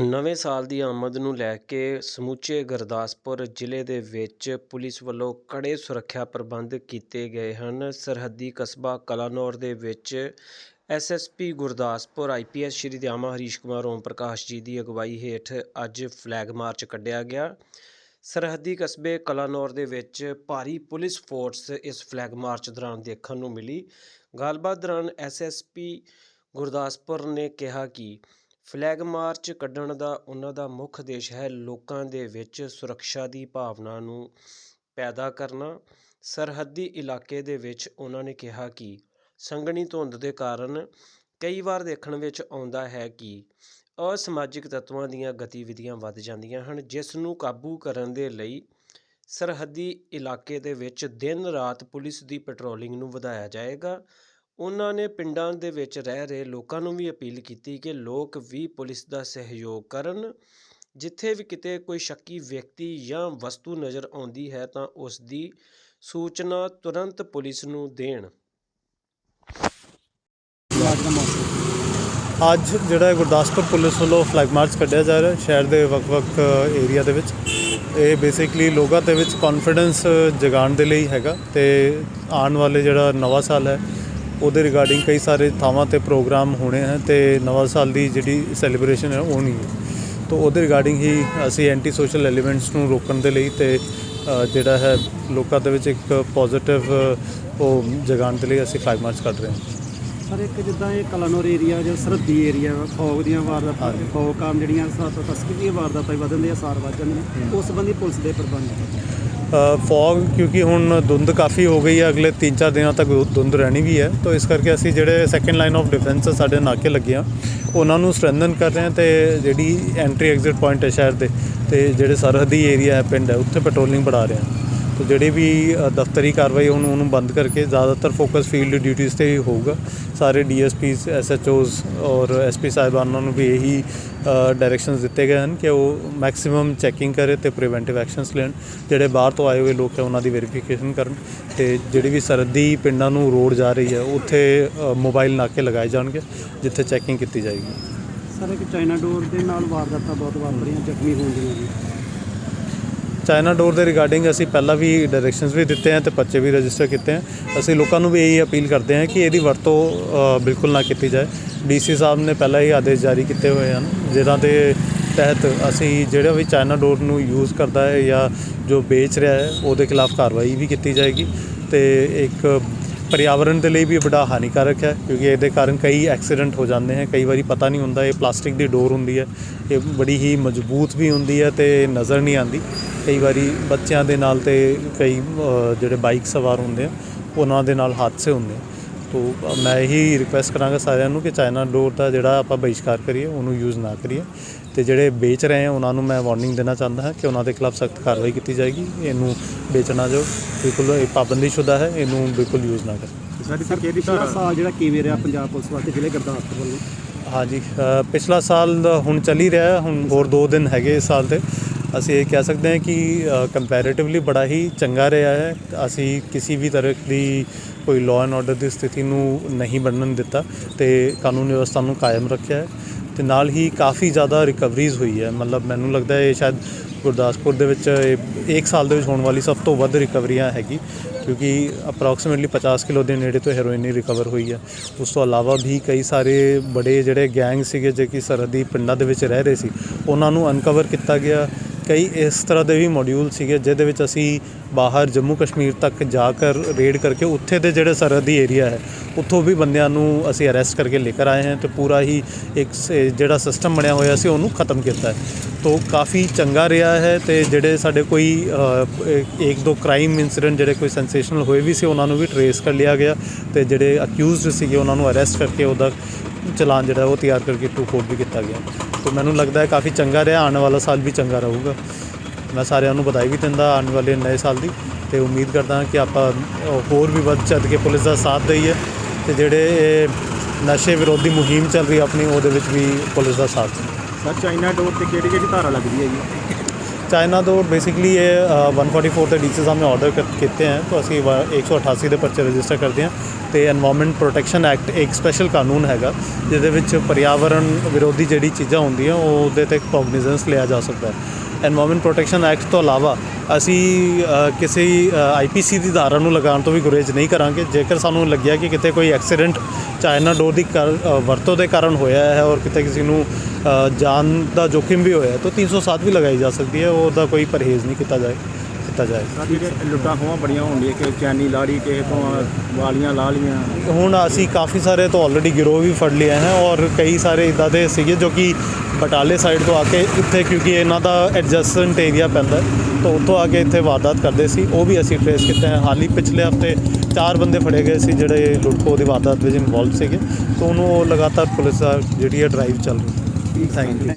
ਨਵੇਂ ਸਾਲ ਦੀ ਆਮਦ ਨੂੰ ਲੈ ਕੇ ਸਮੁੱਚੇ ਗੁਰਦਾਸਪੁਰ ਜ਼ਿਲ੍ਹੇ ਦੇ ਵਿੱਚ ਪੁਲਿਸ ਵੱਲੋਂ ਕੜੇ ਸੁਰੱਖਿਆ ਪ੍ਰਬੰਧ ਕੀਤੇ ਗਏ ਹਨ। ਸਰਹੱਦੀ ਕਸਬਾ ਕਲਾਨੌਰ ਦੇ ਵਿੱਚ ਐਸਐਸਪੀ ਗੁਰਦਾਸਪੁਰ ਆਈਪੀਐਸ ਸ਼੍ਰੀ ਦਿਆਮਾ, ਹਰੀਸ਼ ਕੁਮਾਰ, ਓਮ ਪ੍ਰਕਾਸ਼ ਜੀ ਦੀ ਅਗਵਾਈ ਹੇਠ ਅੱਜ ਫਲੈਗ ਮਾਰਚ ਕੱਢਿਆ ਗਿਆ। ਸਰਹੱਦੀ ਕਸਬੇ ਕਲਾਨੌਰ ਦੇ ਵਿੱਚ ਭਾਰੀ ਪੁਲਿਸ ਫੋਰਸ ਇਸ ਫਲੈਗ ਮਾਰਚ ਦੌਰਾਨ ਦੇਖਣ ਨੂੰ ਮਿਲੀ। ਗੱਲਬਾਤ ਦੌਰਾਨ ਐਸਐਸਪੀ ਗੁਰਦਾਸਪੁਰ ਨੇ ਕਿਹਾ ਕਿ ਫਲੈਗ ਮਾਰਚ ਕੱਢਣ ਦਾ ਉਹਨਾਂ ਦਾ ਮੁੱਖ ਉਦੇਸ਼ ਹੈ ਲੋਕਾਂ ਦੇ ਵਿੱਚ ਸੁਰੱਖਿਆ ਦੀ ਭਾਵਨਾ ਨੂੰ ਪੈਦਾ ਕਰਨਾ। ਸਰਹੱਦੀ ਇਲਾਕੇ ਦੇ ਵਿੱਚ ਉਹਨਾਂ ਨੇ ਕਿਹਾ ਕਿ ਸੰਘਣੀ ਧੁੰਦ ਦੇ ਕਾਰਨ ਕਈ ਵਾਰ ਦੇਖਣ ਵਿੱਚ ਆਉਂਦਾ ਹੈ ਕਿ ਅਸਮਾਜਿਕ ਤੱਤਵਾਂ ਦੀਆਂ ਗਤੀਵਿਧੀਆਂ ਵੱਧ ਜਾਂਦੀਆਂ ਹਨ, ਜਿਸ ਨੂੰ ਕਾਬੂ ਕਰਨ ਦੇ ਲਈ ਸਰਹੱਦੀ ਇਲਾਕੇ ਦੇ ਵਿੱਚ ਦਿਨ ਰਾਤ ਪੁਲਿਸ ਦੀ ਪੈਟਰੋਲਿੰਗ ਨੂੰ ਵਧਾਇਆ ਜਾਏਗਾ। ਉਹਨਾਂ ਨੇ ਪਿੰਡਾਂ ਦੇ ਵਿੱਚ ਰਹਿ ਰਹੇ ਲੋਕਾਂ ਨੂੰ ਵੀ ਅਪੀਲ ਕੀਤੀ ਕਿ ਲੋਕ ਵੀ ਪੁਲਿਸ ਦਾ ਸਹਿਯੋਗ ਕਰਨ। ਜਿੱਥੇ ਵੀ ਕਿਤੇ ਕੋਈ ਸ਼ੱਕੀ ਵਿਅਕਤੀ ਜਾਂ ਵਸਤੂ ਨਜ਼ਰ ਆਉਂਦੀ ਹੈ ਤਾਂ ਉਸ ਦੀ ਸੂਚਨਾ ਤੁਰੰਤ ਪੁਲਿਸ ਨੂੰ ਦੇਣ। ਅੱਜ ਜਿਹੜਾ ਗੁਰਦਾਸਪੁਰ ਪੁਲਿਸ ਵੱਲੋਂ ਫਲੈਗ ਮਾਰਚ ਕੱਢਿਆ ਜਾ ਰਿਹਾ ਸ਼ਹਿਰ ਦੇ ਵੱਖ-ਵੱਖ ਏਰੀਆ ਦੇ ਵਿੱਚ, ਇਹ ਬੇਸਿਕਲੀ ਲੋਕਾਂ ਦੇ ਵਿੱਚ ਕੌਨਫੀਡੈਂਸ ਜਗਾਉਣ ਦੇ ਲਈ ਹੈਗਾ ਤੇ ਆਉਣ ਵਾਲੇ ਜਿਹੜਾ ਨਵਾਂ ਸਾਲ ਹੈ ਉਹਦੇ ਰਿਗਾਰਡਿੰਗ ਕਈ ਸਾਰੇ ਥਾਵਾਂ ਤੇ ਪ੍ਰੋਗਰਾਮ ਹੋਣੇ ਹਨ ਤੇ ਨਵਾਂ ਸਾਲ ਦੀ ਜਿਹੜੀ ਸੈਲੀਬ੍ਰੇਸ਼ਨ ਹੈ ਉਹ ਨਹੀਂ ਹੈ। ਤੋ ਉਹਦੇ ਰਿਗਾਰਡਿੰਗ ਹੀ ਅਸੀਂ ਐਂਟੀ ਸੋਸ਼ਲ ਐਲੀਮੈਂਟਸ ਨੂੰ ਰੋਕਣ ਦੇ ਲਈ ਤੇ ਜਿਹੜਾ ਹੈ ਲੋਕਾਂ ਦੇ ਵਿੱਚ ਇੱਕ ਪੋਜ਼ਿਟਿਵ ਉਹ ਜਗਾਉਣ ਦੇ ਲਈ ਅਸੀਂ ਫਲੈਗ ਮਾਰਚ ਕੱਢ ਰਹੇ ਹਾਂ। ਸਰ ਇੱਕ ਜਿੱਦਾਂ ਇਹ ਕਲਾਨੌਰ ਏਰੀਆ ਜਾਂ ਸਰਹੱਦੀ ਏਰੀਆ ਫੌਗ ਦੀਆਂ ਵਾਰਦਾਤਾਂ। ਫੌਗ ਕਾਰਨ ਜਿਹੜੀਆਂ ਸਤ ਤਸਕਰੀ ਦੀਆਂ ਵਾਰਦਾਤਾਂ ਵਧਣ ਦੇ ਆਸਾਰ ਵੱਧ ਜਾਂਦੇ ਨੇ ਉਸ ਸੰਬੰਧੀ ਪੁਲਿਸ ਦੇ ਪ੍ਰਬੰਧ? ਫੌਗ ਕਿਉਂਕਿ ਹੁਣ ਧੁੰਦ ਕਾਫੀ ਹੋ ਗਈ ਹੈ, ਅਗਲੇ 3-4 ਦਿਨਾਂ ਤੱਕ ਧੁੰਦ ਰਹਿਣੀ ਵੀ ਹੈ। ਤਾਂ ਇਸ ਕਰਕੇ ਅਸੀਂ ਜਿਹੜੇ ਸੈਕੰਡ ਲਾਈਨ ਆਫ ਡਿਫੈਂਸ ਸਾਡੇ ਨਾਕੇ ਲੱਗੇ ਆ ਉਹਨਾਂ ਨੂੰ ਸਟਰੈਂਥਨ ਕਰ ਰਹੇ ਹਾਂ ਤੇ ਜਿਹੜੀ ਐਂਟਰੀ ਐਗਜ਼ਿਟ ਪੁਆਇੰਟ ਹੈ ਸ਼ਹਿਰ ਦੇ, ਤੇ ਜਿਹੜੇ ਸਰਹੱਦੀ ਏਰੀਆ ਹੈ, ਪਿੰਡ ਹੈ, ਉੱਥੇ ਪੈਟਰੋਲਿੰਗ ਵਧਾ ਰਹੇ ਹਾਂ। ਤੋ ਜਿਹੜੀ ਵੀ ਦਫ਼ਤਰੀ ਕਾਰਵਾਈ ਉਹਨੂੰ ਉਹਨੂੰ ਬੰਦ ਕਰਕੇ ਜ਼ਿਆਦਾਤਰ ਫੋਕਸ ਫੀਲਡ ਡਿਊਟੀਜ਼ ਤੇ ਹੀ ਹੋਊਗਾ। ਸਾਰੇ ਡੀਐਸਪੀਸ, ਐਸਐਚਓਜ਼ ਔਰ ਐਸਪੀ ਸਾਹਿਬਾਨਾਂ ਨੂੰ ਵੀ ਇਹੀ ਡਾਇਰੈਕਸ਼ਨਸ ਦਿੱਤੇ ਗਏ ਹਨ ਕਿ ਉਹ ਮੈਕਸਿਮਮ ਚੈਕਿੰਗ ਕਰੇ ਤੇ ਪ੍ਰੀਵੈਂਟਿਵ ਐਕਸ਼ਨਸ ਲੈਣ। ਜਿਹੜੇ ਬਾਹਰ ਤੋਂ ਆਏ ਹੋਏ ਲੋਕ ਹੈ ਉਹਨਾਂ ਦੀ ਵੈਰੀਫਿਕੇਸ਼ਨ ਕਰਨ ਤੇ ਜਿਹੜੀ ਵੀ ਸਰਹੱਦੀ ਪਿੰਡਾਂ ਨੂੰ ਰੋਡ ਜਾ ਰਹੀ ਹੈ, ਉੱਥੇ ਮੋਬਾਈਲ ਨਾਕੇ ਲਗਾਏ ਜਾਣਗੇ, ਜਿੱਥੇ ਚੈਕਿੰਗ ਕੀਤੀ ਜਾਏਗੀ। ਸਰ, ਇੱਕ ਚਾਈਨਾ ਡੋਰ ਦੇ ਨਾਲ ਵਾਰਦਾਤਾਂ ਬਹੁਤ ਵਾਪਰੀਆਂ, ਜ਼ਖਮੀ ਹੋਣ ਦੀਆਂ ਜੀ ਚਾਈਨਾ ਡੋਰ ਦੇ ਰਿਗਾਰਡਿੰਗ ਅਸੀਂ ਪਹਿਲਾਂ ਵੀ ਡਾਇਰੈਕਸ਼ਨਸ ਵੀ ਦਿੱਤੇ ਹਨ ਤੇ ਪਰਚੇ ਵੀ ਰਜਿਸਟਰ ਕੀਤੇ ਹਨ ਅਸੀਂ ਲੋਕਾਂ ਨੂੰ ਵੀ ਇਹੀ ਅਪੀਲ ਕਰਦੇ ਹਾਂ ਕਿ ਇਹਦੀ ਵਰਤੋਂ ਬਿਲਕੁਲ ਨਾ ਕੀਤੀ ਜਾਏ। ਡੀਸੀ ਸਾਹਿਬ ਨੇ ਪਹਿਲਾਂ ਹੀ ਆਦੇਸ਼ ਜਾਰੀ ਕੀਤੇ ਹੋਏ ਹਨ, ਜਿਹਨਾਂ ਦੇ ਤਹਿਤ ਅਸੀਂ ਜਿਹੜਾ ਵੀ ਚਾਈਨਾ ਡੋਰ ਨੂੰ ਯੂਜ਼ ਕਰਦਾ ਹੈ ਜਾਂ ਜੋ ਵੇਚ ਰਿਹਾ ਹੈ, ਉਹਦੇ ਖਿਲਾਫ ਕਾਰਵਾਈ ਵੀ ਕੀਤੀ ਜਾਏਗੀ ਤੇ ਇੱਕ ਪਰਿਆਵਰਣ ਦੇ ਲਈ ਵੀ ਬੜਾ ਹਾਨੀਕਾਰਕ ਹੈ, ਕਿਉਂਕਿ ਇਹਦੇ ਕਾਰਨ ਕਈ ਐਕਸੀਡੈਂਟ ਹੋ ਜਾਂਦੇ ਹਨ ਕਈ ਵਾਰੀ ਪਤਾ ਨਹੀਂ ਹੁੰਦਾ ਇਹ ਪਲਾਸਟਿਕ ਦੀ ਡੋਰ ਹੁੰਦੀ ਹੈ, ਇਹ ਬੜੀ ਹੀ ਮਜ਼ਬੂਤ ਵੀ ਹੁੰਦੀ ਹੈ ਤੇ ਨਜ਼ਰ ਨਹੀਂ ਆਉਂਦੀ। ਕਈ ਵਾਰੀ ਬੱਚਿਆਂ ਦੇ ਨਾਲ ਤੇ ਕਈ ਜਿਹੜੇ ਬਾਈਕ ਸਵਾਰ ਹੁੰਦੇ ਆ ਉਹਨਾਂ ਦੇ ਨਾਲ ਹਾਦਸੇ ਹੁੰਦੇ ਆ। ਤੋ ਮੈਂ ਇਹੀ ਰਿਕੁਐਸਟ ਕਰਾਂਗਾ ਸਾਰਿਆਂ ਨੂੰ ਕਿ ਚਾਈਨਾ ਡੋਰ ਦਾ ਜਿਹੜਾ ਆਪਾਂ ਬਹਿਸ਼ਕਾਰ ਕਰੀਏ ਉਹਨੂੰ ਯੂਜ਼ ਨਾ ਕਰੀਏ। ਤੇ ਜਿਹੜੇ ਵੇਚ ਰਹੇ ਆ ਉਹਨਾਂ ਨੂੰ ਮੈਂ ਵਾਰਨਿੰਗ ਦੇਣਾ ਚਾਹੁੰਦਾ ਹਾਂ ਕਿ ਉਹਨਾਂ ਦੇ ਖਿਲਾਫ ਸਖਤ ਕਾਰਵਾਈ ਕੀਤੀ ਜਾਏਗੀ। ਇਹਨੂੰ ਵੇਚਣਾ ਜੋ ਬਿਲਕੁਲ ਇਹ ਪਾਬੰਦੀਸ਼ੁਦਾ ਹੈ ਇਹਨੂੰ ਬਿਲਕੁਲ ਯੂਜ਼ ਨਾ ਕरें ਸਾਡੀ ਸਰ ਪਿਛਲਾ ਸਾਲ ਜਿਹੜਾ ਕਿਵੇਂ ਰਿਹਾ ਪੰਜਾਬ ਪੁਲਿਸ ਵਾਸਤੇ ਜ਼ਿਲ੍ਹੇ ਗੁਰਦਾਸਪੁਰ ਵੱਲੋਂ? ਹਾਂਜੀ ਪਿਛਲਾ ਸਾਲ ਦਾ ਹੁਣ ਚੱਲ ਹੀ ਰਿਹਾ ਹੁਣ ਹੋਰ 2 ਦਿਨ ਹੈਗੇ ਇਸ ਸਾਲ ਤੇ। ਅਸੀਂ ਇਹ ਕਹਿ ਸਕਦੇ ਹਾਂ ਕਿ ਕੰਪੈਰੀਟਿਵਲੀ ਬੜਾ ਹੀ ਚੰਗਾ ਰਿਹਾ ਹੈ। ਅਸੀਂ ਕਿਸੇ ਵੀ ਤਰ੍ਹਾਂ ਦੀ ਕੋਈ ਲਾਅ ਐਂਡ ਆਰਡਰ ਦੀ ਸਥਿਤੀ ਨੂੰ ਨਹੀਂ ਬਣਨ ਦਿੱਤਾ ਤੇ ਕਾਨੂੰਨ ਵਿਵਸਥਾ ਨੂੰ ਕਾਇਮ ਰੱਖਿਆ ਹੈ ਤੇ ਨਾਲ ਹੀ ਕਾਫੀ ਜ਼ਿਆਦਾ ਰਿਕਵਰੀਜ਼ ਹੋਈ ਹੈ। ਮਤਲਬ ਮੈਨੂੰ ਲੱਗਦਾ ਹੈ ਇਹ ਸ਼ਾਇਦ ਗੁਰਦਾਸਪੁਰ ਦੇ ਵਿੱਚ ਇੱਕ ਸਾਲ ਦੇ ਵਿੱਚ ਹੋਣ ਵਾਲੀ ਸਭ ਤੋਂ ਵੱਧ ਰਿਕਵਰੀਆਂ ਹੈਗੀ, ਕਿਉਂਕਿ ਅਪਰੋਕਸੀਮੇਟਲੀ 50 ਕਿਲੋ ਦੇ ਨੇੜੇ ਤੋਂ ਹੈਰੋਇਨ ਰਿਕਵਰ ਹੋਈ ਹੈ। ਉਸ ਤੋਂ ਇਲਾਵਾ ਵੀ ਕਈ ਸਾਰੇ ਬੜੇ ਜਿਹੜੇ ਗੈਂਗ ਸੀਗੇ, ਜੇ ਕਿ ਸਰਹੱਦੀ ਪਿੰਡਾਂ ਦੇ ਵਿੱਚ ਰਹਿ ਰਹੇ ਸੀ, ਉਹਨਾਂ ਨੂੰ ਅਨਕਵਰ ਕੀਤਾ ਗਿਆ। ਕਈ ਇਸ ਤਰ੍ਹਾਂ ਦੇ ਵੀ ਮੋਡਿਊਲ ਸੀਗੇ ਜਿਹਦੇ ਵਿੱਚ ਅਸੀਂ ਬਾਹਰ ਜੰਮੂ ਕਸ਼ਮੀਰ ਤੱਕ ਜਾ ਕਰ ਰੇਡ ਕਰਕੇ ਉੱਥੇ ਦੇ ਜਿਹੜੇ ਸਰਹੱਦੀ ਏਰੀਆ ਹੈ, ਉੱਥੋਂ ਵੀ ਬੰਦਿਆਂ ਨੂੰ ਅਸੀਂ ਅਰੈਸਟ ਕਰਕੇ ਲੈ ਕਰ ਆਏ ਹਾਂ ਤੇ ਪੂਰਾ ਹੀ ਇੱਕ ਸ- ਜਿਹੜਾ ਸਿਸਟਮ ਬਣਿਆ ਹੋਇਆ ਸੀ ਉਹਨੂੰ ਖਤਮ ਕੀਤਾ ਹੈ। ਤੋ ਕਾਫੀ ਚੰਗਾ ਰਿਹਾ ਹੈ ਤੇ ਜਿਹੜੇ ਸਾਡੇ ਕੋਈ ਇੱਕ- ਇੱਕ ਦੋ ਕ੍ਰਾਈਮ ਇਨਸੀਡੈਂਟ ਜਿਹੜੇ ਕੋਈ ਸੈਂਸੇਸ਼ਨਲ ਹੋਏ ਵੀ ਸੀ, ਉਹਨਾਂ ਨੂੰ ਵੀ ਟਰੇਸ ਕਰ ਲਿਆ ਗਿਆ ਤੇ ਜਿਹੜੇ ਅਕਿਊਜ਼ਡ ਸੀਗੇ ਉਹਨਾਂ ਨੂੰ ਅਰੈਸਟ ਕਰਕੇ ਉਹਦਾ ਚਲਾਨ ਜਿਹੜਾ ਉਹ ਤਿਆਰ ਕਰਕੇ ਟੂ ਕੋਰਟ ਵੀ ਕੀਤਾ ਗਿਆ। ਤੋ ਮੈਨੂੰ ਲੱਗਦਾ ਹੈ ਕਾਫੀ ਚੰਗਾ ਰਿਹਾ, ਆਉਣ ਵਾਲਾ ਸਾਲ ਵੀ ਚੰਗਾ ਰਹੂਗਾ। ਮੈਂ ਸਾਰਿਆਂ ਨੂੰ ਵਧਾਈ ਵੀ ਦਿੰਦਾ ਆਉਣ ਵਾਲੇ ਨਵੇਂ ਸਾਲ ਦੀ। ਤੇ ਉਮੀਦ ਕਰਦਾ ਹਾਂ ਕਿ ਆਪਾਂ ਹੋਰ ਵੀ ਵੱਧ ਚੱਦ ਕੇ ਪੁਲਿਸ ਦਾ ਸਾਥ ਦਈਏ। ਤੇ ਜਿਹੜੇ ਇਹ ਨਸ਼ੇ ਵਿਰੋਧੀ ਮੁਹਿੰਮ ਚੱਲ ਰਹੀ ਆਪਣੀ, ਉਹਦੇ ਵਿੱਚ ਵੀ ਪੁਲਿਸ ਦਾ ਸਾਥ। ਦੇਈਏ ਸਰ, ਚਾਈਨਾ ਡੋਰ ਤੇ ਕਿਹੜੀ ਕਿਹੜੀ ਧਾਰਾ ਲੱਗਦੀ ਹੈ ਜੀ ਚਾਈਨਾ ਤੋਂ ਬੇਸਿਕਲੀ ਇਹ 144 ਦੇ ਡੀਸੀ ਸਾਹਮਣੇ ਆਰਡਰ ਕੀਤੇ ਹਨ ਤਾਂ ਅਸੀਂ 188 ਦੇ ਪਰਚੇ ਰਜਿਸਟਰ ਕਰਦੇ ਹਾਂ, ਤੇ এনवायरमेंट ਪ੍ਰੋਟੈਕਸ਼ਨ ਐਕਟ ਇੱਕ ਸਪੈਸ਼ਲ ਕਾਨੂੰਨ ਹੈਗਾ, ਜਿਹਦੇ ਵਿੱਚ ਪਰਿਆਵਰਣ ਵਿਰੋਧੀ ਜਿਹੜੀ ਚੀਜ਼ਾਂ ਹੁੰਦੀਆਂ ਉਹਦੇ ਤੇ ਕੌਗਨਿਜ਼ੈਂਸ ਲਿਆ ਜਾ ਸਕਦਾ ਹੈ। এনवायरमेंट ਪ੍ਰੋਟੈਕਸ਼ਨ ਐਕਟ ਤੋਂ ਇਲਾਵਾ ਅਸੀਂ ਅ, ਕਿਸੇ ਆਈਪੀਸੀ ਦੀ ਧਾਰਾ ਨੂੰ ਲਗਾਉਣ ਤੋਂ ਵੀ ਗੁਰੇਜ਼ ਨਹੀਂ ਕਰਾਂਗੇ। ਜੇਕਰ ਸਾਨੂੰ ਲੱਗਿਆ ਕਿ ਕਿਤੇ ਕੋਈ ਐਕਸੀਡੈਂਟ ਚਾਈਨਾ ਡੋਰ ਦੀ ਕਰ- ਵਰਤੋਂ ਦੇ ਕਾਰਨ ਹੋਇਆ ਹੈ ਔਰ ਕਿਤੇ ਕਿਸੇ ਨੂੰ ਅ, ਜਾਨ ਦਾ ਜੋਖਿਮ ਵੀ ਹੋਇਆ ਹੈ ਤਾਂ 307 ਵੀ ਲਗਾਈ ਜਾ ਸਕਦੀ ਹੈ। ਉਹਦਾ ਕੋਈ ਪਰਹੇਜ਼ ਨਹੀਂ ਕੀਤਾ ਜਾਏ। ਕੀਤਾ ਜਾਏ। ਜਿਹੜੇ ਲੁੱਟਾਂ ਖੋਹਾਂ ਬੜੀਆਂ ਹੁੰਦੀਆਂ ਕਿ ਚੈਨੀ ਲਾੜੀ ਕਿਸੇ ਤੋਂ ਵਾਲੀਆਂ ਲਾ ਲੀਆਂ ਹੁਣ ਅਸੀਂ ਕਾਫੀ ਸਾਰੇ ਤੋਂ ਆਲਰੇਡੀ ਗਿਰੋਹ ਵੀ ਫੜ ਲਿਆ ਹੈ ਔਰ ਕਈ ਸਾਰੇ ਇਦਾਂ ਦੇ ਸੀਗੇ ਜੋ ਕਿ ਬਟਾਲੇ ਸਾਈਡ ਤੋਂ ਆ ਕੇ ਇੱਥੇ ਕਿਉਂਕਿ ਇਹਨਾਂ ਦਾ ਐਡਜਸਟੈਂਟ ਏਰੀਆ ਪੈਂਦਾ ਤਾਂ ਉੱਥੋਂ ਆ ਕੇ ਇੱਥੇ ਵਾਰਦਾਤ ਕਰਦੇ ਸੀ। ਉਹ ਵੀ ਅਸੀਂ ਟ੍ਰੇਸ ਕੀਤੇ ਹੈ। ਹਾਲੀ ਪਿਛਲੇ ਹਫ਼ਤੇ ਚਾਰ ਬੰਦੇ ਫੜੇ ਗਏ ਸੀ ਜਿਹੜੇ ਲੁੱਟਖੋ ਦੀ ਵਾਰਦਾਤ ਵਿੱਚ ਇਨਵੋਲਵ ਸੀਗੇ। ਤਾਂ ਉਹਨੂੰ ਉਹ ਲਗਾਤਾਰ ਪੁਲਿਸ ਦਾ ਜਿਹੜੀ ਹੈ ਡਰਾਈਵ ਚੱਲ ਰਹੀ ਹੈ। Thank you